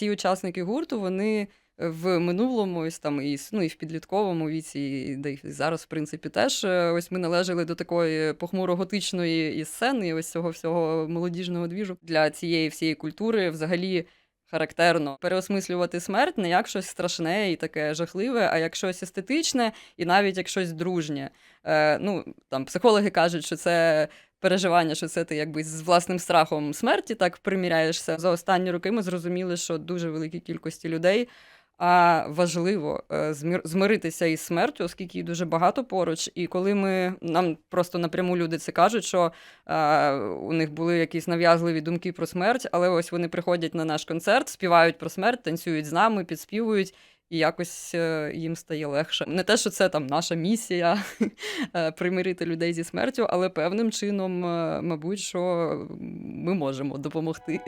ці учасники гурту вони в минулому, ось там і, ну, і в підлітковому віці, і, да, і зараз, в принципі, теж е, ось ми належали до такої похмуро-готичної і сцени, і ось цього всього молодіжного двіжу. Для цієї всієї культури взагалі характерно переосмислювати смерть не як щось страшне і таке жахливе, а як щось естетичне і навіть як щось дружнє. Е, ну, там психологи кажуть, що це переживання, що це ти якби з власним страхом смерті так приміряєшся. За останні роки ми зрозуміли, що дуже великій кількості людей. А важливо е, змиритися із смертю, оскільки її дуже багато поруч. І коли ми нам просто напряму люди це кажуть, що е, у них були якісь нав'язливі думки про смерть, але ось вони приходять на наш концерт, співають про смерть, танцюють з нами, підспівують. І якось е, їм стає легше. Не те, що це там наша місія е, примирити людей зі смертю, але певним чином, е, мабуть, що ми можемо допомогти.